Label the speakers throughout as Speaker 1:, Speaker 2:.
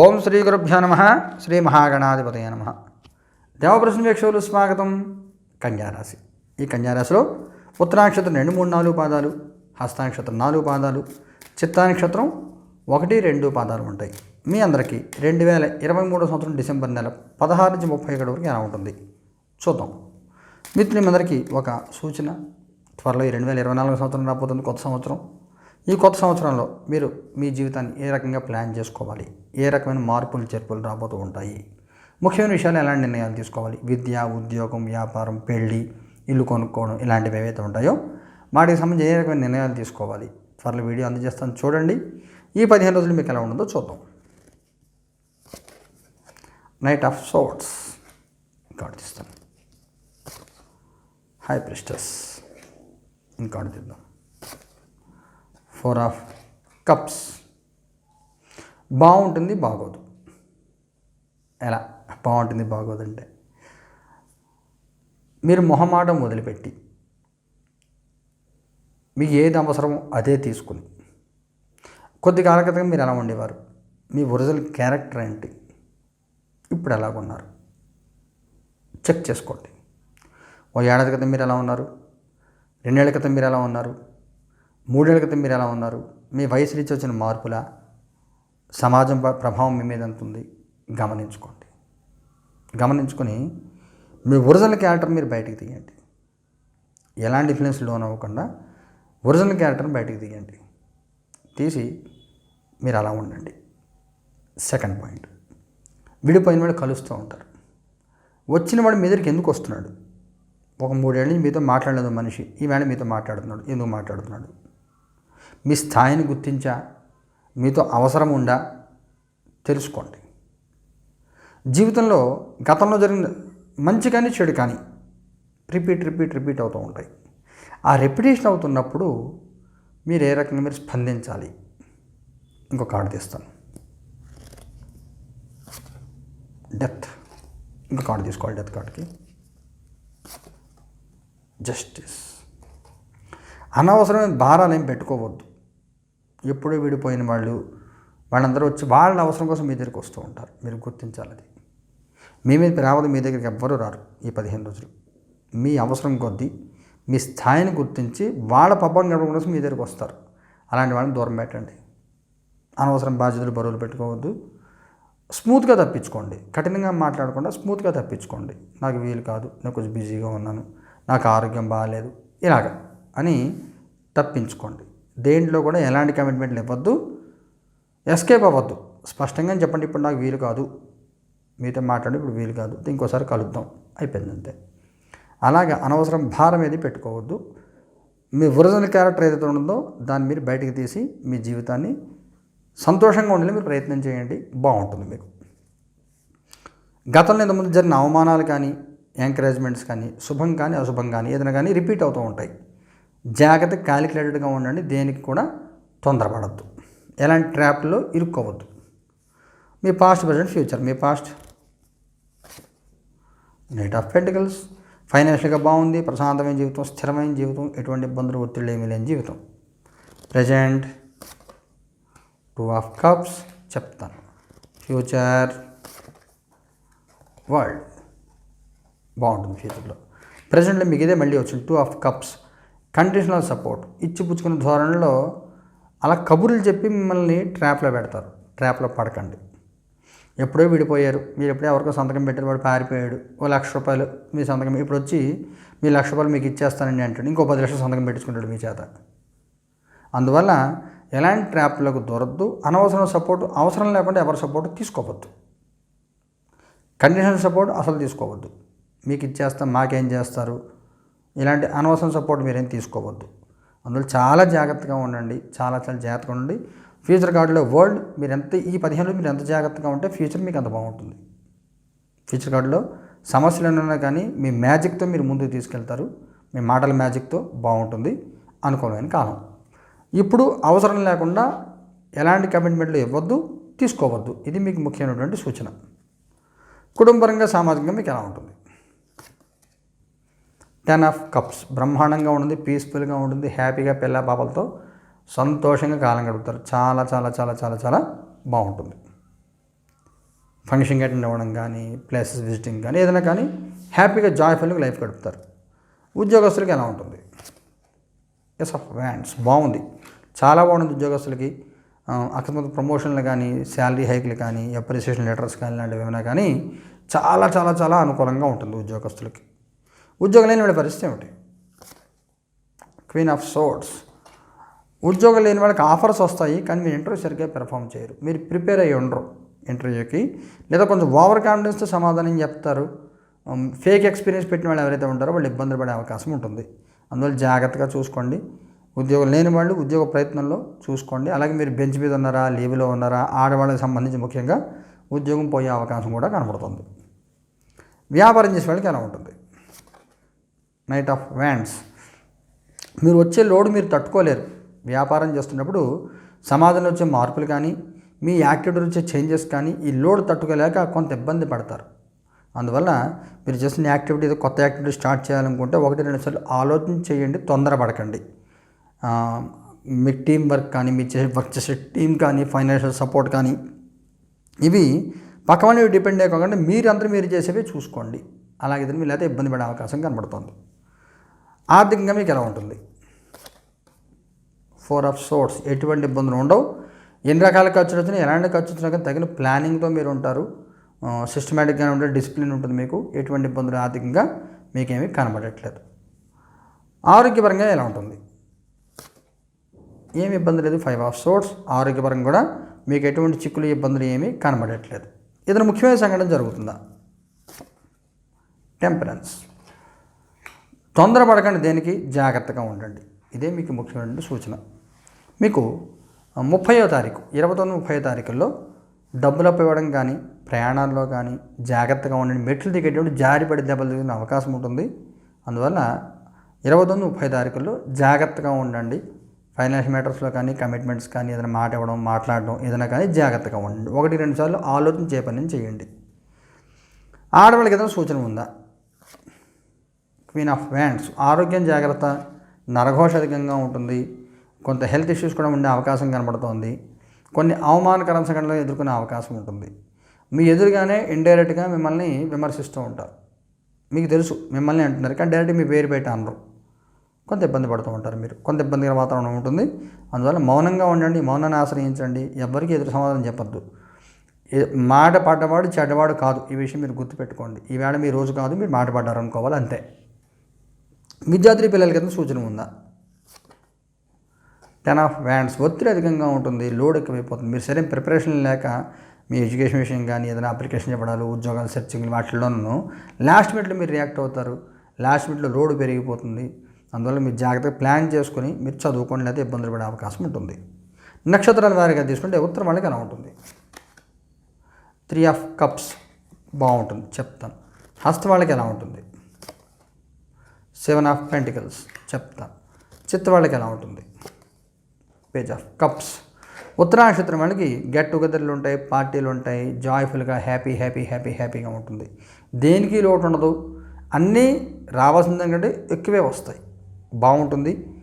Speaker 1: ఓం శ్రీ గురుభ్యో నమ శ్రీ మహాగణాధిపతయ నమ. దేవప్రశ్న వీక్షకులు స్వాగతం కన్యారాశి. ఈ కన్యారాశిలో ఉత్తరాక్షత్రం రెండు మూడు నాలుగు పాదాలు హస్తానక్షత్రం నాలుగు పాదాలు చిత్తానక్షత్రం ఒకటి రెండు పాదాలు ఉంటాయి. మీ అందరికీ రెండు వేల ఇరవై మూడో సంవత్సరం డిసెంబర్ నెల పదహారు నుంచి ముప్పై ఒకటి వరకు ఎలా ఉంటుంది? చూద్దాం. మిత్రులందరికీ అందరికీ ఒక సూచన. త్వరలో ఈ రెండు వేల ఇరవై నాలుగు సంవత్సరం రాబోతుంది కొత్త సంవత్సరం. ఈ కొత్త సంవత్సరంలో మీరు మీ జీవితాన్ని ఏ రకంగా ప్లాన్ చేసుకోవాలి? ఏ రకమైన మార్పులు చేర్పులు రాబోతూ ఉంటాయి? ముఖ్యమైన విషయాలు ఎలాంటి నిర్ణయాలు తీసుకోవాలి? విద్య ఉద్యోగం వ్యాపారం పెళ్ళి ఇల్లు కొనుక్కోవడం ఇలాంటివి ఏవైతే ఉంటాయో వాటికి సంబంధించి ఏ రకమైన నిర్ణయాలు తీసుకోవాలి? త్వరలో వీడియో అందజేస్తాను చూడండి. ఈ పదిహేను రోజులు మీకు ఎలా ఉంటుందో చూద్దాం. నైట్ ఆఫ్ సోట్స్ ఇంకా తీస్తాను. హై ప్రిస్టస్ ఇంకా తీద్దాం. Four of cups. బాగుంటుంది బాగోదు. ఎలా? బాగుంటుంది బాగోదంటే. మీరు మొహమాటం వదిలిపెట్టి మీకు ఏది అవసరమో అదే తీసుకుని. కొద్ది కాల క్రితం మీరు ఎలా ఉండేవారు? మీ ఒరిజినల్ క్యారెక్టర్ ఏంటి? ఇప్పుడు ఎలాగున్నారు చెక్ చేసుకోండి. ఓ ఏడాది క్రితం మీరు ఎలా ఉన్నారు? రెండేళ్ళ క్రితం మీరు ఎలా ఉన్నారు? మూడేళ్ళ క్రితం మీరు ఎలా ఉన్నారు? మీ వయసు నుంచి వచ్చిన మార్పుల? సమాజం ప్రభావం మీ మీద ఎంత ఉంది? గమనించుకోండి. గమనించుకొని మీ ఒరిజినల్ క్యారెక్టర్ మీరు బయటికి తీయండి. ఎలాంటి ఇన్ఫ్లుయెన్స్ లోన్ అవ్వకుండా ఒరిజినల్ క్యారెక్టర్ని బయటికి తీయండి. తీసి మీరు అలా ఉండండి. Second point. విడిపోయిన వాడు కలుస్తూ ఉంటారు. వచ్చిన వాడు మీ దగ్గరికి ఎందుకు వస్తున్నాడు? ఒక మూడేళ్ళ నుంచి మీతో మాట్లాడలేదు మనిషి. ఈ వేళ మీతో మాట్లాడుతున్నాడు. ఎందుకు మాట్లాడుతున్నాడు? మీ స్థాయిని గుర్తించా మీతో అవసరం ఉందా తెలుసుకోండి. జీవితంలో గతంలో జరిగిన మంచి కానీ చెడు కానీ రిపీట్ రిపీట్ రిపీట్ అవుతూ ఉంటాయి. ఆ రిపిటేషన్ అవుతున్నప్పుడు మీరు ఏ రకంగా మీరు స్పందించాలి? ఇంకో కార్డు తీస్తాను. డెత్ ఇంకో కార్డు తీసుకోవాలి డెత్ కార్డుకి జస్టిస్ అనవసరమైన భారాలు ఏం పెట్టుకోవద్దు. ఎప్పుడూ విడిపోయిన వాళ్ళు వాళ్ళందరూ వచ్చి వాళ్ళ అవసరం కోసం మీ దగ్గరికి వస్తూ ఉంటారు. మీరు గుర్తించాలి అది. మీ మీద రావద్దు మీ దగ్గరికి ఎవ్వరూ రారు ఈ పదిహేను రోజులు. మీ అవసరం కొద్దీ మీ స్థాయిని గుర్తించి వాళ్ళ పబ్బం గడపడం కోసం మీ దగ్గరికి వస్తారు. అలాంటి వాళ్ళని దూరం పెట్టండి. అనవసరం బాధ్యతలు బరువులు పెట్టుకోవద్దు. స్మూత్గా తప్పించుకోండి. కఠినంగా మాట్లాడకుండా స్మూత్గా తప్పించుకోండి. నాకు వీలు కాదు నేను కొంచెం బిజీగా ఉన్నాను నాకు ఆరోగ్యం బాగాలేదు ఇలాగ అని తప్పించుకోండి. దేంట్లో కూడా ఎలాంటి కమిట్మెంట్లు ఇవ్వద్దు ఎస్కేప్ అవ్వద్దు. స్పష్టంగా చెప్పండి ఇప్పుడు నాకు వీలు కాదు. మీతో మాట్లాడి ఇప్పుడు వీలు కాదు. ఇంకోసారి కలుద్దాం. అయిపోయింది అంతే. అలాగే అనవసరం భారం ఏది పెట్టుకోవద్దు. మీ ఒరిజినల్ క్యారెక్టర్ ఏదైతే ఉందో దాన్ని మీరు బయటికి తీసి మీ జీవితాన్ని సంతోషంగా ఉండేలా మీరు ప్రయత్నం చేయండి. బాగుంటుంది మీకు. గతంలో ఇంతకుముందు జరిగిన అవమానాలు కానీ ఎంకరేజ్మెంట్స్ కానీ శుభం కానీ అశుభం కానీ ఏదైనా కానీ రిపీట్ అవుతూ ఉంటాయి. జాగ్రత్త క్యాలిక్యులేటెడ్గా ఉండండి దేనికి కూడా తొందరపడద్దు. ఎలాంటి ట్రాప్లో ఇరుక్కోవద్దు. మీ పాస్ట్ ప్రజెంట్ ఫ్యూచర్ మీ పాస్ట్. నైట్ ఆఫ్ పెంటికల్స్ ఫైనాన్షియల్గా బాగుంది ప్రశాంతమైన జీవితం స్థిరమైన జీవితం ఎటువంటి ఇబ్బందులు ఒత్తిళ్ళు ఏమీ లేని జీవితం. ప్రజెంట్ టూ ఆఫ్ కప్స్ చెప్తాను. ఫ్యూచర్ వరల్డ్ బాగుంటుంది ఫ్యూచర్లో. ప్రజెంట్లో మీకు ఇదే మళ్ళీ వచ్చింది. Two of cups conditional support ఇచ్చిపుచ్చుకునే ధోరణిలో అలా కబుర్లు చెప్పి మిమ్మల్ని ట్రాప్లో పెడతారు. ట్రాప్లో పడకండి. ఎప్పుడో విడిపోయారు. మీరు ఎప్పుడో ఎవరికో సంతకం పెట్టారు. వాడు పారిపోయాడు. ఓ లక్ష రూపాయలు మీ సంతకం. ఇప్పుడు వచ్చి మీ లక్ష రూపాయలు మీకు ఇచ్చేస్తానండి అంటాడు. ఇంకో పది లక్షలు సంతకం పెట్టించుకుంటాడు మీ చేత. అందువల్ల ఎలాంటి ట్రాప్లకు దొరద్దు. అనవసరం సపోర్ట్ అవసరం లేకుండా ఎవరి సపోర్ట్ తీసుకోవద్దు. కండిషన్ సపోర్ట్ అసలు తీసుకోవద్దు. మీకు ఇచ్చేస్తాం మాకేం చేస్తారు? ఇలాంటి అనవసరం సపోర్ట్ మీరేం తీసుకోవద్దు. అందులో చాలా జాగ్రత్తగా ఉండండి. చాలా చాలా జాగ్రత్తగా ఉండండి. ఫ్యూచర్ కార్డులో వరల్డ్ మీరు ఎంత ఈ పదిహేను మీరు ఎంత జాగ్రత్తగా ఉంటే ఫ్యూచర్ మీకు అంత బాగుంటుంది. ఫ్యూచర్ కార్డులో సమస్యలు ఉన్నా కానీ మీ మ్యాజిక్తో మీరు ముందుకు తీసుకెళ్తారు. మీ మాటల మ్యాజిక్తో బాగుంటుంది. అనుకోలేని కాలం. ఇప్పుడు అవసరం లేకుండా ఎలాంటి కమిట్మెంట్లు ఇవ్వద్దు తీసుకోవద్దు. ఇది మీకు ముఖ్యమైనటువంటి సూచన. కుటుంబపరంగా సామాజికంగా మీకు ఎలా ఉంటుంది? Ten of cups. బ్రహ్మాండంగా ఉంటుంది పీస్ఫుల్గా ఉంటుంది హ్యాపీగా పిల్ల పాపలతో సంతోషంగా కాలం గడుపుతారు. చాలా చాలా చాలా చాలా చాలా బాగుంటుంది. ఫంక్షన్కి అటెండ్ అవ్వడం కానీ ప్లేసెస్ విజిటింగ్ కానీ ఏదైనా కానీ హ్యాపీగా జాయ్ఫుల్గా లైఫ్ గడుపుతారు. ఉద్యోగస్తులకి ఎలా ఉంటుంది? ఎస్ ఆఫ్ వ్యాండ్స్ బాగుంది. చాలా బాగుంది ఉద్యోగస్తులకి. అకస్మాత్ ప్రమోషన్లు కానీ శాలరీ హైక్లు కానీ అప్రిసియేషన్ లెటర్స్ కానీ ఇలాంటివి ఏమైనా కానీ చాలా చాలా చాలా అనుకూలంగా ఉంటుంది ఉద్యోగస్తులకి. ఉద్యోగం లేని వాళ్ళ పరిస్థితి ఏమిటి? క్వీన్ ఆఫ్ సోర్ట్స్ ఉద్యోగం లేని వాళ్ళకి ఆఫర్స్ వస్తాయి కానీ మీరు ఇంటర్వ్యూ సరిగ్గా పెర్ఫామ్ చేయరు. మీరు ప్రిపేర్ అయ్యి ఉండరు ఇంటర్వ్యూకి. లేదా కొంచెం ఓవర్ కాన్ఫిడెన్స్తో సమాధానం చెప్తారు. ఫేక్ ఎక్స్పీరియన్స్ పెట్టిన వాళ్ళు ఎవరైతే ఉంటారో వాళ్ళు ఇబ్బంది పడే అవకాశం ఉంటుంది. అందువల్ల జాగ్రత్తగా చూసుకోండి. ఉద్యోగం లేని వాళ్ళు ఉద్యోగ ప్రయత్నంలో చూసుకోండి. అలాగే మీరు బెంచ్ మీద ఉన్నారా లీవ్లో ఉన్నారా ఆడవాళ్ళకి సంబంధించి ముఖ్యంగా ఉద్యోగం పోయే అవకాశం కూడా కనబడుతుంది. వ్యాపారం చేసే వాళ్ళకి ఎలా ఉంటుంది. నైట్ ఆఫ్ వ్యాండ్స్ మీరు వచ్చే లోడ్ మీరు తట్టుకోలేరు. వ్యాపారం చేస్తున్నప్పుడు సమాజంలో వచ్చే మార్పులు కానీ మీ యాక్టివిటీ వచ్చే చేంజెస్ కానీ ఈ లోడ్ తట్టుకోలేక కొంత ఇబ్బంది పడతారు. అందువల్ల మీరు చేసిన యాక్టివిటీ ఏదో కొత్త యాక్టివిటీ స్టార్ట్ చేయాలనుకుంటే ఒకటి రెండు సార్లు ఆలోచన చేయండి తొందరపడకండి. మీ టీం వర్క్ కానీ మీ చేసే వర్క్ చేసే టీం కానీ ఫైనాన్షియల్ సపోర్ట్ కానీ ఇవి పక్క డిపెండ్ అయ్యకుండా మీరందరూ మీరు చేసేవి చూసుకోండి. అలాగే మీరు లేకపోతే ఇబ్బంది పడే అవకాశం కనబడుతుంది. ఆర్థికంగా మీకు ఎలా ఉంటుంది? ఫోర్ ఆఫ్ సోర్స్ ఎటువంటి ఇబ్బందులు ఉండవు. ఎన్ని రకాల ఖర్చులు వచ్చినా ఎలాంటి ఖర్చు వచ్చినా కానీ తగిన ప్లానింగ్తో మీరు ఉంటారు. సిస్టమేటిక్గా ఉంటే డిసిప్లిన్ ఉంటుంది మీకు. ఎటువంటి ఇబ్బందులు ఆర్థికంగా మీకేమీ కనబడట్లేదు. ఆరోగ్యపరంగా ఎలా ఉంటుంది? ఏమి ఇబ్బంది లేదు. ఫైవ్ ఆఫ్ సోర్స్ ఆరోగ్యపరంగా కూడా మీకు ఎటువంటి చిక్కులు ఇబ్బందులు ఏమీ కనబడట్లేదు. ఇతర ముఖ్యమైన సంఘటన జరుగుతుందా? టెంపరెన్స్ తొందరపడకండి దేనికి జాగ్రత్తగా ఉండండి. ఇదే మీకు ముఖ్యమైన సూచన. మీకు ముప్పయో తారీఖు ఇరవై తొమ్మిది ముప్పై తారీఖుల్లో డబ్బులు అప్పివ్వడం కానీ ప్రయాణాల్లో కానీ జాగ్రత్తగా ఉండండి. మెట్లు దిగేటప్పుడు జారిపడి దెబ్బలు తిరిగిన అవకాశం ఉంటుంది. అందువల్ల ఇరవై తొమ్మిది ముప్పై తారీఖుల్లో జాగ్రత్తగా ఉండండి. ఫైనాన్షియల్ మ్యాటర్స్లో కానీ కమిట్మెంట్స్ కానీ ఏదైనా మాట ఇవ్వడం మాట్లాడడం ఏదైనా కానీ జాగ్రత్తగా ఉండండి. ఒకటి రెండు సార్లు ఆలోచన చేపని చేయండి. ఆడవాళ్ళకి ఏదైనా సూచన ఉందా? Queen of wands. ఆరోగ్యం జాగ్రత్త నరఘోష అధికంగా ఉంటుంది. కొంత హెల్త్ ఇష్యూస్ కూడా ఉండే అవకాశం కనబడుతోంది. కొన్ని అవమానకర సంఘటనలు ఎదుర్కొనే అవకాశం ఉంటుంది. మీ ఎదురుగానే ఇండైరెక్ట్గా మిమ్మల్ని విమర్శిస్తూ ఉంటారు. మీకు తెలుసు మిమ్మల్ని అంటున్నారు కానీ డైరెక్ట్ మీ పేరు బయట అనరు. కొంత ఇబ్బంది పడుతూ ఉంటారు మీరు. కొంత ఇబ్బందికర వాతావరణం ఉంటుంది. అందువల్ల మౌనంగా ఉండండి మౌనాన్ని ఆశ్రయించండి. ఎవరికి ఎదురు సమాధానం చెప్పొద్దు. మాట పడ్డవాడు చెడ్డవాడు కాదు. ఈ విషయం మీరు గుర్తుపెట్టుకోండి. ఈవేళ మీ రోజు కాదు మీరు మాట పడ్డారు అనుకోవాలి అంతే. విద్యార్థి పిల్లలకి ఏదైనా సూచన ఉందా? టెన్ ఆఫ్ వ్యాండ్స్ ఒత్తిడి అధికంగా ఉంటుంది లోడ్ ఎక్కువైపోతుంది. మీరు సరైన ప్రిపరేషన్ లేక మీ ఎడ్యుకేషన్ విషయం కానీ ఏదైనా అప్లికేషన్ చెప్పడాలు ఉద్యోగాలు సెర్చింగ్ వాటిల్లోనూ లాస్ట్ మినిట్లో మీరు రియాక్ట్ అవుతారు. లాస్ట్ మినిట్లో లోడ్ పెరిగిపోతుంది. అందువల్ల మీరు జాగ్రత్తగా ప్లాన్ చేసుకొని మీరు చదువుకోండి లేదా ఇబ్బందులు పడే అవకాశం ఉంటుంది. నక్షత్రాల వారిగా తీసుకుంటే ఉత్తరం వాళ్ళకి ఎలా ఉంటుంది త్రీ ఆఫ్ కప్స్ బాగుంటుంది చెప్తాను. హస్త వాళ్ళకి ఎలా ఉంటుంది? సెవెన్ ఆఫ్ పెంటికల్స్ చెప్తా. చిత్త వాళ్ళకి ఎలా ఉంటుంది? Page of cups. ఉత్తరా నక్షత్రం వాళ్ళకి గెట్ టుగెదర్లు ఉంటాయి పార్టీలు ఉంటాయి జాయ్ఫుల్గా హ్యాపీ హ్యాపీ హ్యాపీ హ్యాపీగా ఉంటుంది. దేనికి లోటు ఉండదు? అన్నీ రావాల్సిన దానికంటే ఎక్కువే వస్తాయి. బాగుంటుంది.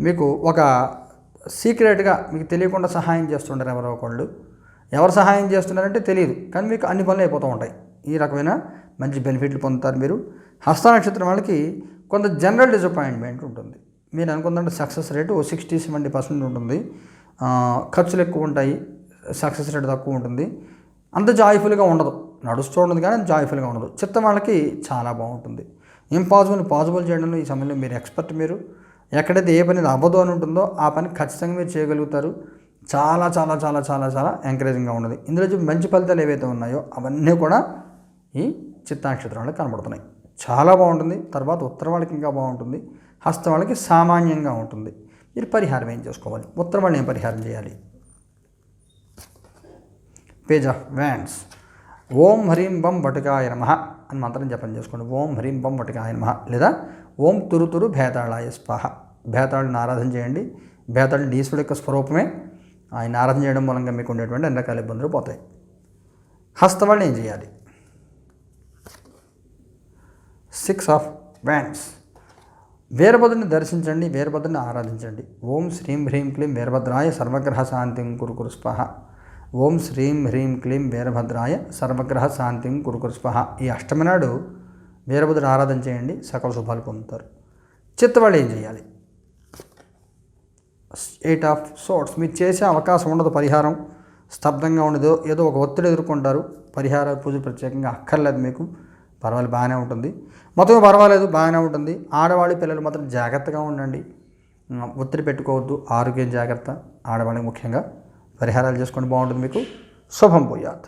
Speaker 1: మీకు ఒక సీక్రెట్గా మీకు తెలియకుండా సహాయం చేస్తుంటారు ఎవరో ఒకళ్ళు. ఎవరు సహాయం చేస్తున్నారంటే తెలియదు కానీ మీకు అన్ని పనులు అయిపోతూ ఉంటాయి. ఈ రకమైన మంచి బెనిఫిట్లు పొందుతారు మీరు. హస్త నక్షత్రం వాళ్ళకి కొంత జనరల్ డిసప్పాయింట్మెంట్ ఉంటుంది. మీరు అనుకుందంటే సక్సెస్ రేట్ ఓ సిక్స్టీ సెవెంటీ పర్సెంట్ ఉంటుంది. ఖర్చులు ఎక్కువ ఉంటాయి. సక్సెస్ రేట్ తక్కువ ఉంటుంది. అంత జాయ్ఫుల్గా ఉండదు. నడుస్తూ ఉండదు కానీ జాయ్ఫుల్గా ఉండదు. చిత్తం వాళ్ళకి చాలా బాగుంటుంది. ఇంపాసిబుల్ పాసిబుల్ చేయడంలో ఈ సమయంలో మీరు ఎక్స్పర్ట్ మీరు. ఎక్కడైతే ఏ పని అవ్వదు అని ఉంటుందో ఆ పని ఖచ్చితంగా మీరు చేయగలుగుతారు. చాలా చాలా చాలా చాలా చాలా ఎంకరేజింగ్గా ఉన్నది. ఇందులో మంచి ఫలితాలు ఏవైతే ఉన్నాయో అవన్నీ కూడా ఈ చిత్తానక్షత్రాలకు కనబడుతున్నాయి. చాలా బాగుంటుంది. తర్వాత ఉత్తర వాళ్ళకి ఇంకా బాగుంటుంది. హస్త వాళ్ళకి సామాన్యంగా ఉంటుంది. మీరు పరిహారం ఏం చేసుకోవాలి? ఉత్తర వాళ్ళు ఏం పరిహారం చేయాలి? Page of wands. ఓం హ్రీం బం వటుకాయ నమ అని మంత్రం జపం చేసుకోండి. ఓం హ్రీం బం వటుకాయ నమ లేదా ఓం తురుతురు భేతాళాయ స్పహ భేతాళుని ఆరాధన చేయండి. భేతాళుని ఈశ్వరుడు యొక్క స్వరూపమే. ఆయన ఆరాధన చేయడం మూలంగా మీకు ఉండేటువంటి అన్ని రకాల ఇబ్బందులు పోతాయి. హస్తవాళ్ళు ఏం చేయాలి? సిక్స్ ఆఫ్ వ్యాండ్స్ వీరభద్రుని దర్శించండి వీరభద్రుని ఆరాధించండి. ఓం శ్రీం హ్రీం క్లీం వీరభద్రాయ సర్వగ్రహ శాంతిం కురు కురు స్పహ ఓం శ్రీం హ్రీం క్లీం వీరభద్రాయ సర్వగ్రహ శాంతిం కురుకురు స్పహ ఈ అష్టమి నాడు వీరభద్రుని ఆరాధన చేయండి సకల శుభాలు పొందుతారు. చిత్తవాళ్ళు ఏం చేయాలి? ఎయిట్ ఆఫ్ సోట్స్ మీరు చేసే అవకాశం ఉండదు పరిహారం స్తబ్దంగా ఉండదు. ఏదో ఒక ఒత్తిడి ఎదుర్కొంటారు పరిహార పూజ ప్రత్యేకంగా అక్కర్లేదు మీకు. పర్వాలేదు బాగానే ఉంటుంది. మొత్తం పర్వాలేదు బాగానే ఉంటుంది. ఆడవాళ్ళు పిల్లలు మాత్రం జాగ్రత్తగా ఉండండి. ఒత్తిడి పెట్టుకోవద్దు ఆరోగ్యం జాగ్రత్త. ఆడవాళ్ళకి ముఖ్యంగా పరిహారాలు చేసుకోండి బాగుంటుంది మీకు. శుభం పోయాత్